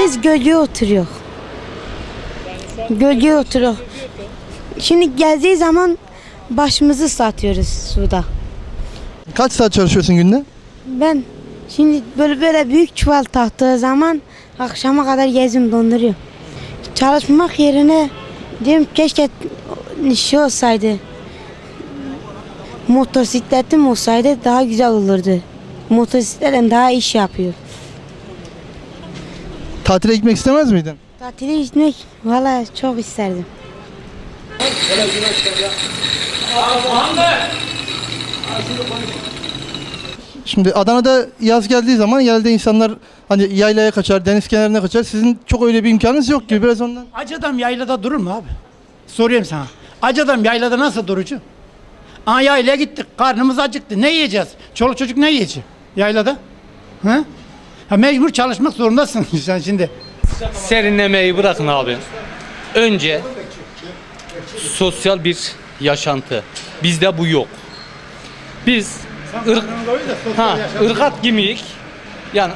Biz gölgeye oturuyor. Gölgeye oturuyor. Şimdi geldiği zaman başımızı satıyoruz suda. Kaç saat çalışıyorsun günde? Ben şimdi böyle böyle büyük çuval taktığı zaman akşama kadar gezim donduruyor. Çalışmak yerine diyorum keşke şey olsaydı. Motosikletim olsaydı daha güzel olurdu. Motosikletten daha iş yapıyor. Tatile gitmek istemez miydin? Tatile gitmek valla çok isterdim. Şimdi Adana'da yaz geldiği zaman genelde insanlar hani yaylaya kaçar, deniz kenarına kaçar. Sizin çok öyle bir imkanınız yok gibi biraz ondan. Acı adam yaylada durur mu abi? Sorayım sana. Acı adam yaylada nasıl durucu? Aa yaylaya gittik. Karnımız acıktı. Ne yiyeceğiz? Çoluk çocuk ne yiyecek? Yaylada? Hı? Ha, mecbur çalışmak zorundasın sen şimdi. Serinlemeyi bırakın abi. Önce sosyal bir yaşantı. Bizde bu yok. Biz ırk, ha, ırkat gibiyik. Yani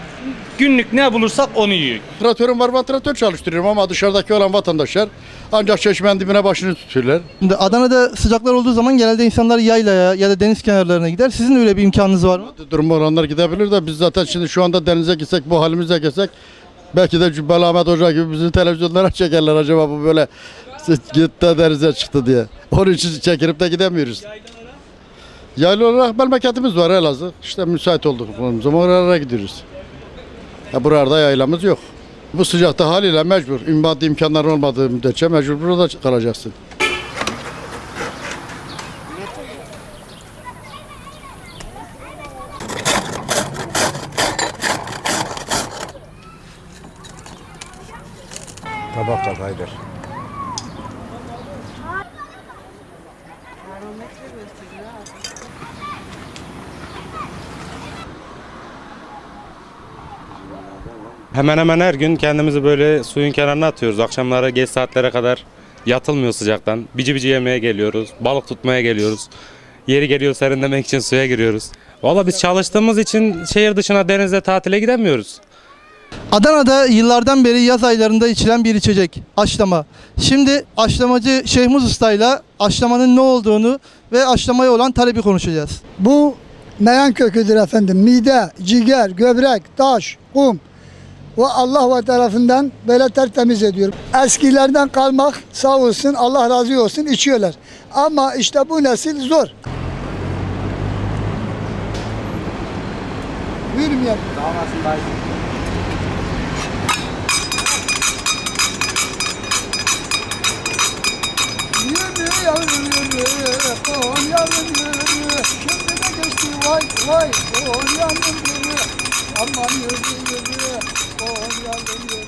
günlük ne bulursak onu yiyoruz. Traktörüm var, traktör çalıştırıyorum ama dışarıdaki olan vatandaşlar ancak çeşmenin dibine başını tutuyorlar. Şimdi Adana'da sıcaklar olduğu zaman genelde insanlar yaylaya ya da deniz kenarlarına gider. Sizin öyle bir imkanınız var mı? Durumu olanlar gidebilir de biz zaten şimdi şu anda denize gitsek bu halimizle gitsek belki de Cübbeli Ahmet Hoca gibi bizi televizyonlara çekerler acaba bu böyle gitti denize çıktı diye. Onun için çekilip de gidemiyoruz. Yaylı olarak memleketimiz var Elazığ. İşte müsait olduk zaman oralara gidiyoruz. Ya burada yaylamız yok. Bu sıcakta haliyle mecbur. Maddi imkanların olmadığı müddetçe mecbur burada kalacaksın. Tabak kafaydır. Hemen hemen her gün kendimizi böyle suyun kenarına atıyoruz. Akşamlara geç saatlere kadar yatılmıyor sıcaktan. Bici bici yemeye geliyoruz. Balık tutmaya geliyoruz. Yeri geliyor serinlemek için suya giriyoruz. Valla biz çalıştığımız için şehir dışına denize tatile gidemiyoruz. Adana'da yıllardan beri yaz aylarında içilen bir içecek. Aşlama. Şimdi aşlamacı Şehmuz Usta'yla aşlamanın ne olduğunu ve aşlamaya olan talebi konuşacağız. Bu meyan köküdür efendim. Mide, ciğer, göbrek, taş, kum. Ve Allah ve tarafından böyle tertemiz ediyor. Eskilerden kalmak sağ olsun Allah razı olsun içiyorlar. Ama işte bu nesil zor. Yürümeyen. Yürü Vay, o Hollanda'nın geliyor. Aman yürü yürü, o Hollanda'nın geliyor.